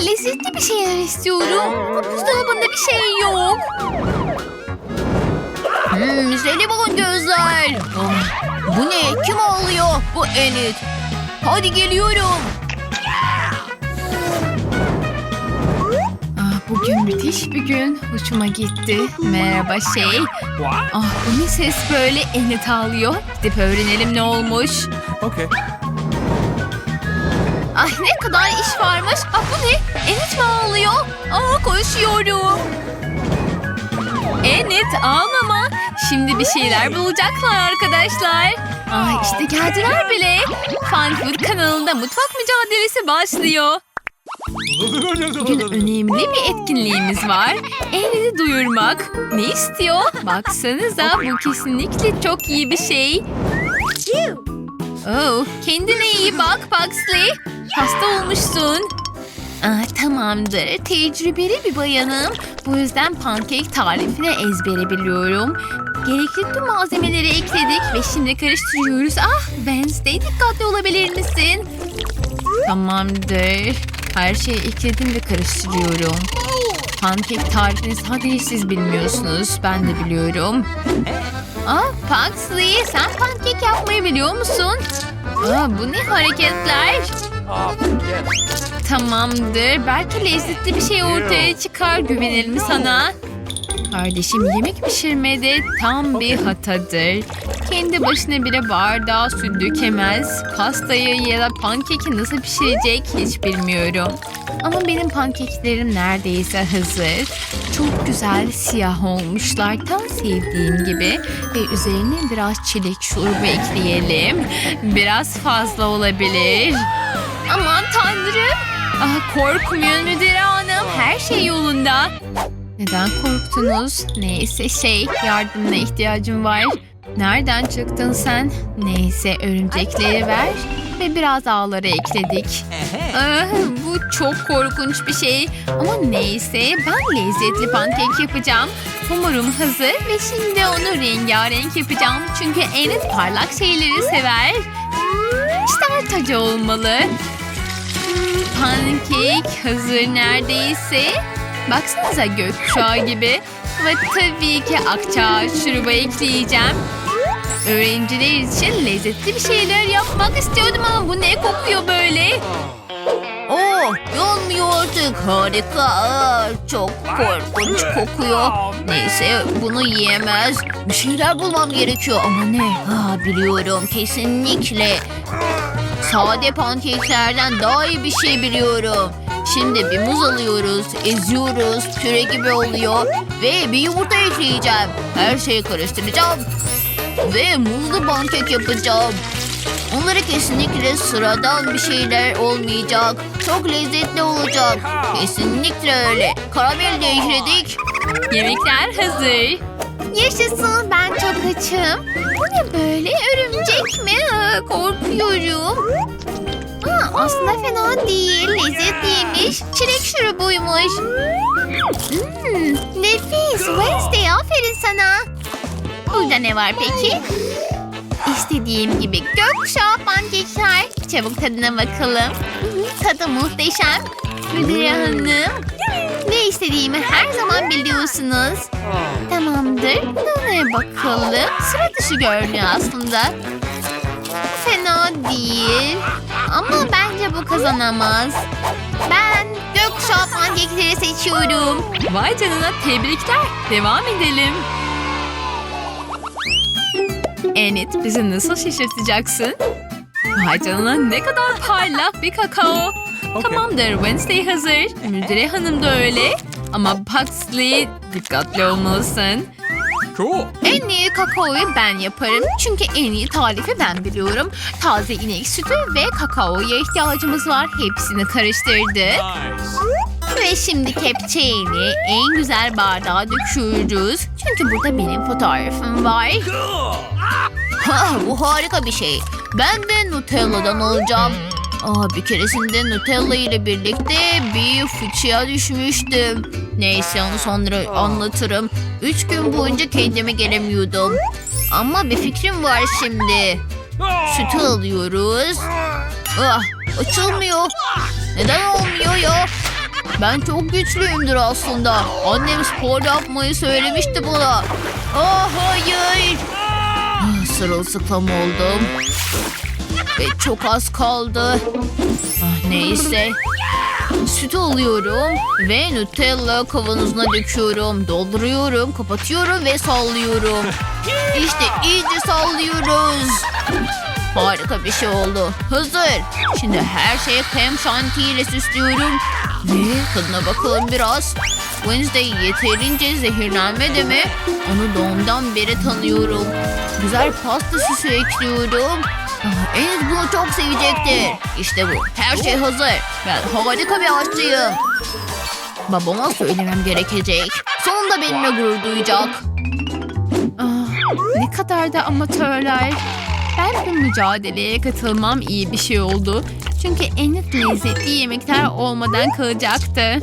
lezzetli bir şeyler istiyorum. Buzdolabında bir şey yok. Hmm, jelibon gözler. Ah, bu ne? Kim ağlıyor? Bu Enid. Hadi geliyorum. Ah, bugün müthiş bir gün. Hoşuma gitti. Merhaba şey. Ah bu ne ses böyle? Enid ağlıyor. Gidip öğrenelim ne olmuş. Okay. Ay ne kadar iş varmış. Ah bu ne? Enid mi ağlıyor? Aa koşuyorum. Enid ağlama. Şimdi bir şeyler bulacaklar arkadaşlar. Ah işte geldiler bile. Food kanalında mutfak mücadelesi başlıyor. Bugün önemli bir etkinliğimiz var. Enid'i duyurmak. Ne istiyor? Baksanıza bu kesinlikle çok iyi bir şey. Oh, kendine iyi bak Pugsley. Hasta olmuşsun. Aa, tamamdır. Tecrübeli bir bayanım. Bu yüzden pankek tarifini ezbere biliyorum. Gerekli tüm malzemeleri ekledik ve şimdi karıştırıyoruz. Ah Wednesday dikkatli olabilir misin? Tamamdır. Her şeyi ekledim ve karıştırıyorum. Pankek tarifini sadece siz bilmiyorsunuz. Ben de biliyorum. Aa, Pugsley sen pankek yapmayı biliyor musun? Aa, bu ne hareketler? Tamamdır. Belki lezzetli bir şey ortaya çıkar. Güvenelim sana. Kardeşim yemek pişirmede tam bir hatadır. Kendi başına bile bardağa su dökemez. Pastayı ya da pankeki nasıl pişirecek hiç bilmiyorum. Ama benim pankeklerim neredeyse hazır. Çok güzel siyah olmuşlar. Tam sevdiğim gibi. Ve üzerine biraz çilek şurubu ekleyelim. Biraz fazla olabilir. Aman tanrım. Ah, korkmuyor müdür hanım. Her şey yolunda. Neden korktunuz? Neyse şey yardımına ihtiyacım var. Nereden çıktın sen? Neyse örümcekleri ver ve biraz ağları ekledik. Ah, bu çok korkunç bir şey. Ama neyse ben lezzetli pankek yapacağım. Hamurum hazır ve şimdi onu rengarenk yapacağım. Çünkü Enid parlak şeyleri sever. İşte tacı olmalı. Pankek hazır neredeyse. Baksanıza gökkuşağı gibi. Ve tabii ki akçaağaç şurubu ekleyeceğim. Öğrenciler için lezzetli bir şeyler yapmak istiyordum ama bu ne kokuyor böyle? Oh, yanmıyor artık. Harika. Aa, Çok korkunç kokuyor. Neyse bunu yiyemez. Bir şeyler bulmam gerekiyor ama ne? Ha, biliyorum kesinlikle. Sade pankeklerden daha iyi bir şey biliyorum. Şimdi bir muz alıyoruz, eziyoruz, püre gibi oluyor ve bir yumurta ekleyeceğim. Her şeyi karıştıracağım ve muzlu pankek yapacağım. Onları kesinlikle sıradan bir şeyler olmayacak. Çok lezzetli olacak. Kesinlikle öyle. Karamel de ekledik. Yemekler hazır. Yaşasın ben çok açım. Bu ne böyle örümcek mi? Korkuyorum. Aa, aslında fena değil. Lezzetliymiş. Çilek şurubuymuş. Hmm, nefis. Wednesday aferin sana. Burada ne var peki? İstediğim gibi gökkuşağı pankekler. Çabuk tadına bakalım. Tadı muhteşem. Müdür hanım. Ne istediğimi her zaman biliyorsunuz. Tamamdır. Buna bakalım. Sıra dışı görünüyor aslında. Fena değil. Ama bence bu kazanamaz. Ben gökkuşağı pankekleri seçiyorum. Vay canına tebrikler. Devam edelim. Enid bizi nasıl şaşırtacaksın? Vay canına ne kadar parlak bir kakao. Tamamdır Wednesday hazır. Müdüre hanım da öyle. Ama Pugsley dikkatli olmalısın. Cool. En iyi kakaoyu ben yaparım. Çünkü en iyi tarifi ben biliyorum. Taze inek sütü ve kakaoya ihtiyacımız var. Hepsini karıştırdık. Nice. Ve şimdi kepçeyle en güzel bardağa döküyoruz. Çünkü burada benim fotoğrafım var. Ha, bu harika bir şey. Ben de Nutella'dan alacağım. Aa, bir keresinde Nutella ile birlikte bir fıçıya düşmüştüm. Neyse onu sonra anlatırım. Üç gün boyunca kendime gelemiyordum. Ama bir fikrim var şimdi. Sütü alıyoruz. Ah, açılmıyor. Neden olmuyor ya? Ben çok güçlüyümdür aslında. Annem spor yapmayı söylemişti bana. Ah hayır. Sırılsıklam oldum. Ve çok az kaldı. Ah, neyse. Süt alıyorum ve Nutella kavanozuna döküyorum. Dolduruyorum, kapatıyorum ve sallıyorum. İşte iyice sallıyoruz. Harika bir şey oldu. Hazır. Şimdi her şeyi krem şanti ile süslüyorum. Ve tadına bakalım biraz. Wednesday yeterince zehirlenmedi mi? Onu doğumdan beri tanıyorum. Güzel pasta süsü ekliyorum. Ah, Enes bunu çok sevecektir. İşte bu. Her şey hazır. Ben harika bir aşçıyım. Babama söylemem gerekecek. Sonunda benimle gurur duyacak. Ah, ne kadar da amatörler. Ben bu mücadeleye katılmam iyi bir şey oldu. Çünkü en lezzetli yemekler olmadan kalacaktı.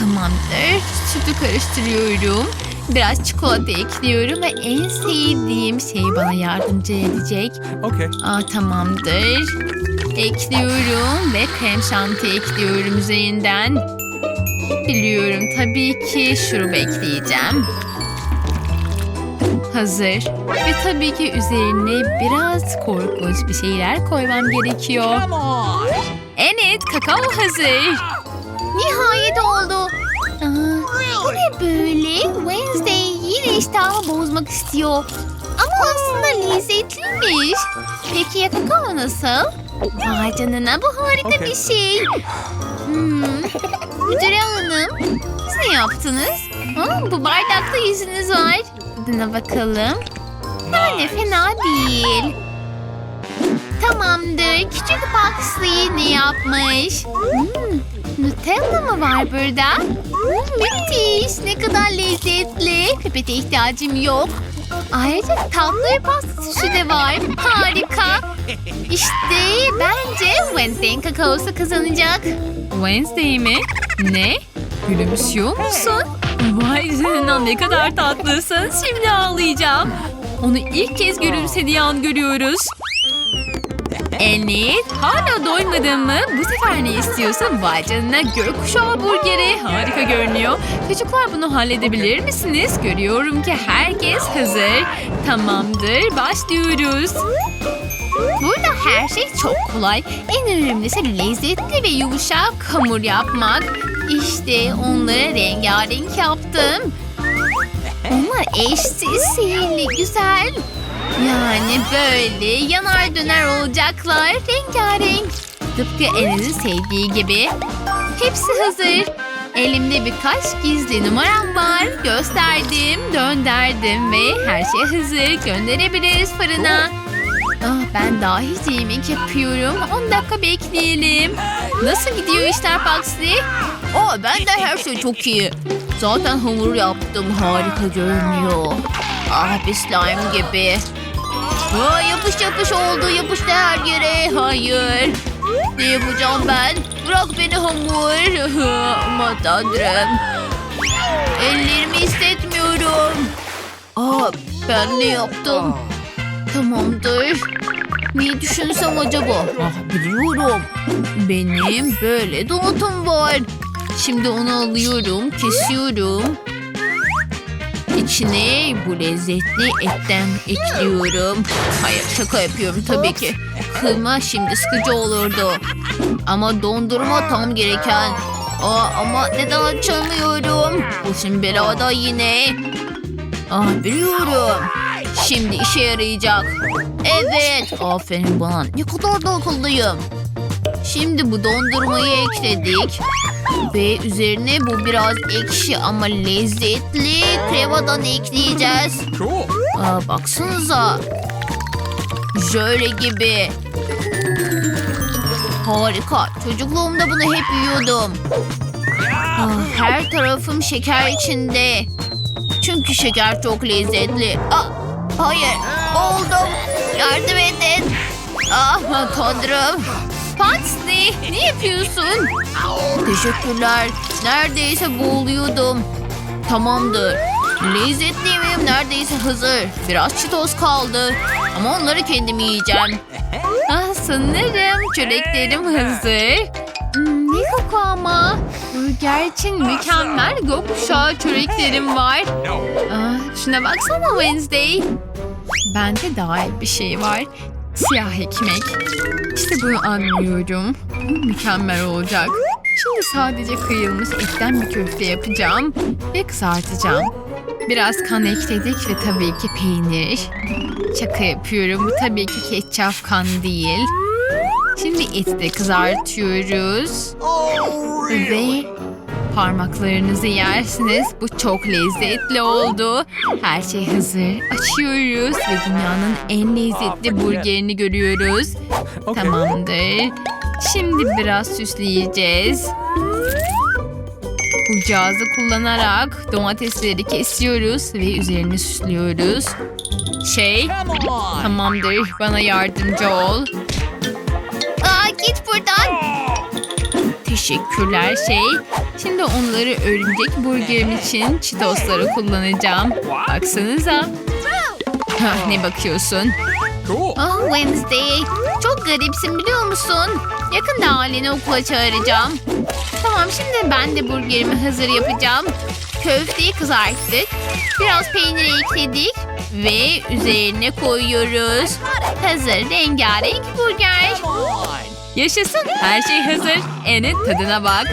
Tamamdır. Sütü karıştırıyorum. Biraz çikolata ekliyorum ve en sevdiğim şey bana yardımcı edecek. Okay. Aa, tamamdır. Ekliyorum ve krem şanti ekliyorum üzerinden. Biliyorum tabii ki şurup ekleyeceğim. Hazır. Ve tabii ki üzerine biraz korkunç bir şeyler koymam gerekiyor. Evet, kakao hazır. Nihayet oldu. Aa, bu ne böyle? Wednesday yine iştahımı bozmak istiyor. Ama aslında lezzetliymiş. Peki ya kakao nasıl? Vay canına bu harika Okey. bir şey. Hmm. Müdüre hanım siz ne yaptınız? Aa, bu bardakta yüzünüz var. Tadına bakalım. Yani fena değil. Tamamdır. Küçük Paxley ne yapmış? Hmm, Nutella mı var burada? Hmm, müthiş. Ne kadar lezzetli. Pipete ihtiyacım yok. Ayrıca tatlı bir pasta de var. Harika. İşte bence Wednesday'in kakaosu kazanacak. Wednesday mi? Ne? Gülümsüyor musun? Vay canına ne kadar tatlısın. Şimdi ağlayacağım. Onu ilk kez gülümsediği an görüyoruz. Evet, hala doymadın mı? Bu sefer ne istiyorsun? Vay canına gökkuşağı burgeri. Harika görünüyor. Çocuklar bunu halledebilir misiniz? Görüyorum ki herkes hazır. Tamamdır, başlıyoruz. Burada her şey çok kolay. En önemlisi lezzetli ve yumuşak hamur yapmak. İşte onları rengarenk yaptım. Onlar eşsiz, sihirli, güzel. Yani böyle yanar döner olacaklar. Rengarenk. Tıpkı Enes'in sevdiği gibi. Hepsi hazır. Elimde birkaç gizli numaram var. Gösterdim, dönderdim ve her şey hazır. Gönderebiliriz fırına. Ah, ben daha hiç yemek yapıyorum. 10 dakika bekleyelim. Nasıl gidiyor işler Paxley? Aa, ben de her şey çok iyi. Zaten hamur yaptım. Harika görünüyor. Ah bir slime gibi. Aa, yapış yapış oldu. Yapıştı her yere. Hayır. Ne yapacağım ben? Bırak beni hamur. Aman tanrım. Ellerimi hissetmiyorum. Aa, ben ne yaptım? Tamamdır. Ne düşünsem acaba? Ah biliyorum. Benim böyle donutum var. Şimdi onu alıyorum, kesiyorum. İçine bu lezzetli etten ekliyorum. Hayır şaka yapıyorum tabii ki. Kıyma şimdi sıkıcı olurdu. Ama dondurma tam gereken. Aa, ama neden açamıyorum? Başım belada yine. Ah biliyorum. Şimdi işe yarayacak. Evet. Aferin bana. Ne kadar da akıllıyım. Şimdi bu dondurmayı ekledik. Ve üzerine bu biraz ekşi ama lezzetli kremadan ekleyeceğiz. Aa, baksanıza. Jöle gibi. Harika. Çocukluğumda bunu hep yiyordum. Ah, her tarafım şeker içinde. Çünkü şeker çok lezzetli. Ah, hayır. Oldum. Yardım edin. Ah tanrım. Paxley, ne yapıyorsun? Teşekkürler. Neredeyse boğuluyordum. Tamamdır. Lezzetli yemeğim neredeyse hazır. Biraz çitos kaldı. Ama onları kendim yiyeceğim. Ah sanırım çöreklerim hazır. Hmm, ne koku ama. Burger için mükemmel gökkuşağı çöreklerim var. Aa, şuna baksana Wednesday. Bende daha iyi bir şey var. Siyah ekmek. İşte bunu anlıyorum. Bu mükemmel olacak. Şimdi sadece kıyılmış etten bir köfte yapacağım ve kızartacağım. Biraz kan ekledik ve tabii ki peynir. Şaka yapıyorum. Bu tabii ki ketçap kan değil. Şimdi eti de kızartıyoruz. Ve parmaklarınızı yersiniz. Bu çok lezzetli oldu. Her şey hazır. Açıyoruz ve dünyanın en lezzetli burgerini görüyoruz. Tamamdır. Şimdi biraz süsleyeceğiz. Bu cihazı kullanarak domatesleri kesiyoruz ve üzerini süslüyoruz. Şey, tamamdır. Bana yardımcı ol. Aa, git buradan. Teşekkürler şey. Şimdi onları örümcek burgerim için çitosları kullanacağım. Baksanıza. Hah, ne bakıyorsun? Ah Wednesday. Çok garipsin biliyor musun? Yakında aileni okula çağıracağım. Tamam şimdi ben de burgerimi hazır yapacağım. Köfteyi kızarttık. Biraz peynir ekledik. Ve üzerine koyuyoruz. Hazır rengarenk burger. Yaşasın. Her şey hazır. Enin tadına bak.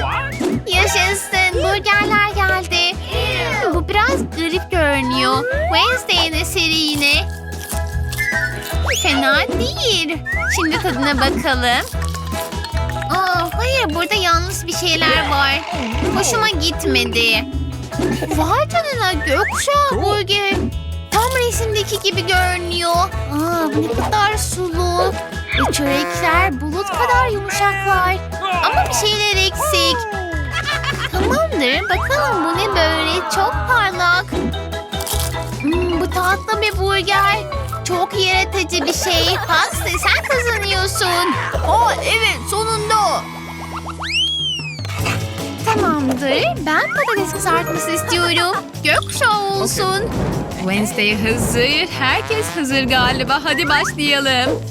Yaşasın. Burgerler geldi. Bu biraz garip görünüyor. Wednesday'in eseri yine. Fena değil. Şimdi tadına bakalım. Aa, hayır burada yalnız bir şeyler var. Hoşuma gitmedi. Vay canına gökkuşağı burger. Tam resimdeki gibi görünüyor. Aa, bu ne kadar sulu. Ve çörekler bulut kadar yumuşaklar. Ama bir şeyler eksik. Tamamdır. Bakalım bu ne böyle? Çok parlak. Hmm, bu tatlı bir burger. Çok yaratıcı bir şey. Huxley sen kazanıyorsun. Aa evet sonunda. Tamamdır. Ben patates kızartması istiyorum. Gökkuşağı olsun. Wednesday hazır. Herkes hazır galiba. Hadi başlayalım.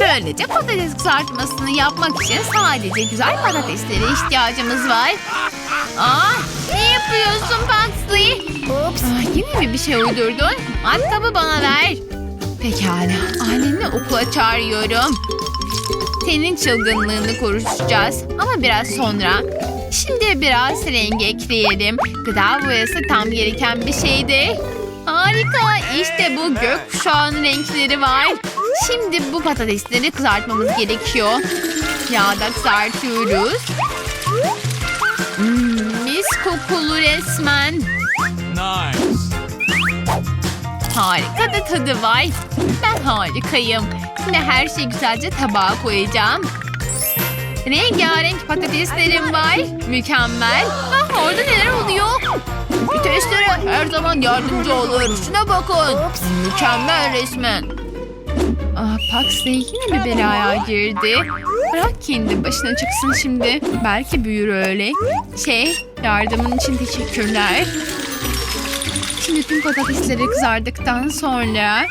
Böylece patates kızartmasını yapmak için sadece güzel patateslere ihtiyacımız var. Aa, ne yapıyorsun Paxley? Ups. Ah, yine mi bir şey uydurdun? Matkabı bana ver. Pekala. Aileni okula çağırıyorum. Senin çılgınlığını konuşacağız. Ama biraz sonra. Şimdi biraz renk ekleyelim. Gıda boyası tam gereken bir şeydi. Harika. İşte bu gökkuşağın renkleri var. Şimdi bu patatesleri kızartmamız gerekiyor. Yağda kızartıyoruz. Hmm, kokulu resmen. Nice. Harika da tadı var. Ben harikayım. Şimdi her şeyi güzelce tabağa koyacağım. Rengarenk patateslerim var. Mükemmel. Ah, orada neler oluyor? Bir testere her zaman yardımcı olur. Şuna bakın. Mükemmel resmen. Ah, Paxley yine bir belaya girdi. Bırak kendi başına çıksın şimdi. Belki büyür öyle. Şey, yardımın için teşekkürler. Şimdi tüm patatesleri kızardıktan sonra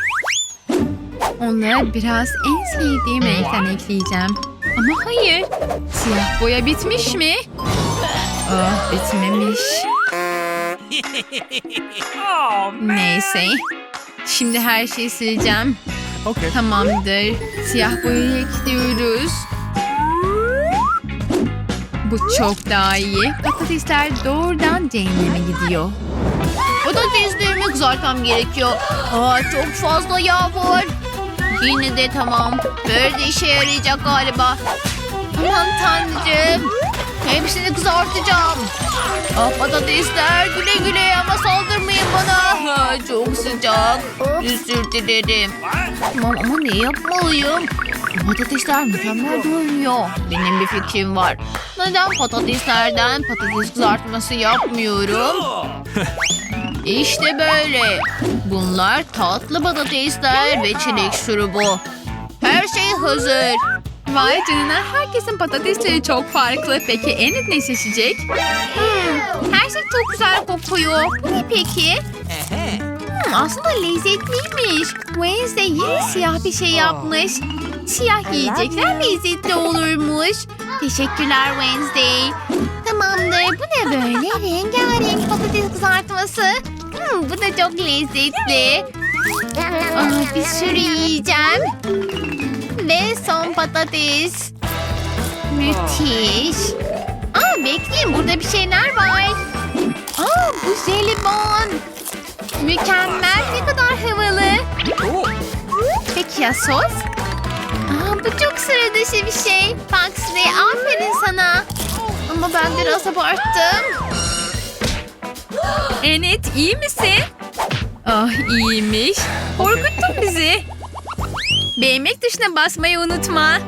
onlara biraz en sevdiğim renkten ekleyeceğim. Ama hayır. Siyah boya bitmiş mi? Ah bitmemiş. Neyse. Şimdi her şeyi sileceğim. Okay. Tamamdır. Siyah boyayı ekliyoruz. Bu çok daha iyi. Patatesler doğrudan cehenneme gidiyor. Patateslerimi kızartmam gerekiyor. Aa, çok fazla yağ var. Yine de tamam. Böyle işe yarayacak galiba. Aman tanrım. Hepsini kızartacağım. Aa, patatesler güle güle ama saldırmayın bana. Çok sıcak. Özür dilerim. Tamam ama ne yapmalıyım? Patatesler mükemmel görünüyor. Benim bir fikrim var. Neden patateslerden patates kızartması yapmıyorum? İşte böyle. Bunlar tatlı patatesler ve çilek şurubu. Her şey hazır. Vay canına herkesin patatesleri çok farklı. Peki Enid ne seçecek? Hmm, her şey çok güzel kokuyor. Bu ne peki? Hmm, aslında lezzetliymiş. Wednesday yine siyah bir şey yapmış. Siyah yiyecekler lezzetli olurmuş. Teşekkürler Wednesday. Tamamdır. Bu ne böyle? Rengarenk patates kızartması. Hmm, bu da çok lezzetli. Aa, bir sürü yiyeceğim. Ve son patates. Müthiş. Aa, bekleyin burada bir şeyler var. Aa, bu jelibon. Mükemmel. Ne kadar havalı. Peki ya sos? Aa, bu çok sıra dışı bir şey. Foxley aferin sana. Ama ben biraz abarttım. Enet iyi misin? Ah iyiymiş. Korkuttun bizi. Beğenmek tuşuna basmayı unutma.